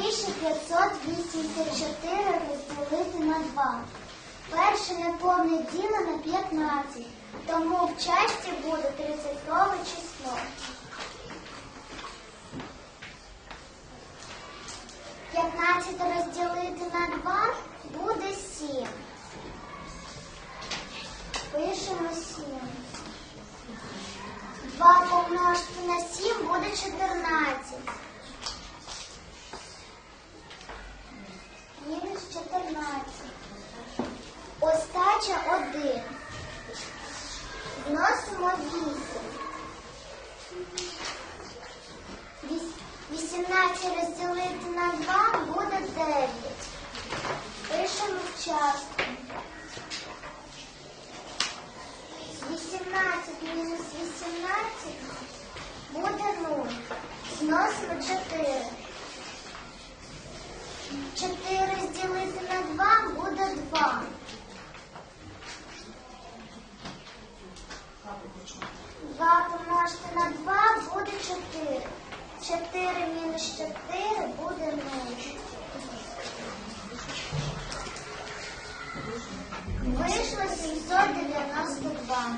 Вище 584 розділити на 2. Перше неповне діло на 15, тому в часті буде 30 число. 15 розділити на 2 буде 7. Пишемо 7. 2 помножити на 7 буде 14. Мінус 14. Остача 1. Вносимо 8. Віс- 18 розділити на 2 буде 9. Пишемо в. 18 мінус 18 буде 0. Зносимо 4. 4 розділити на 2 буде 2. 2 помножити на 2 буде 4. 4 мінус 4 буде 0. Вийшло 792.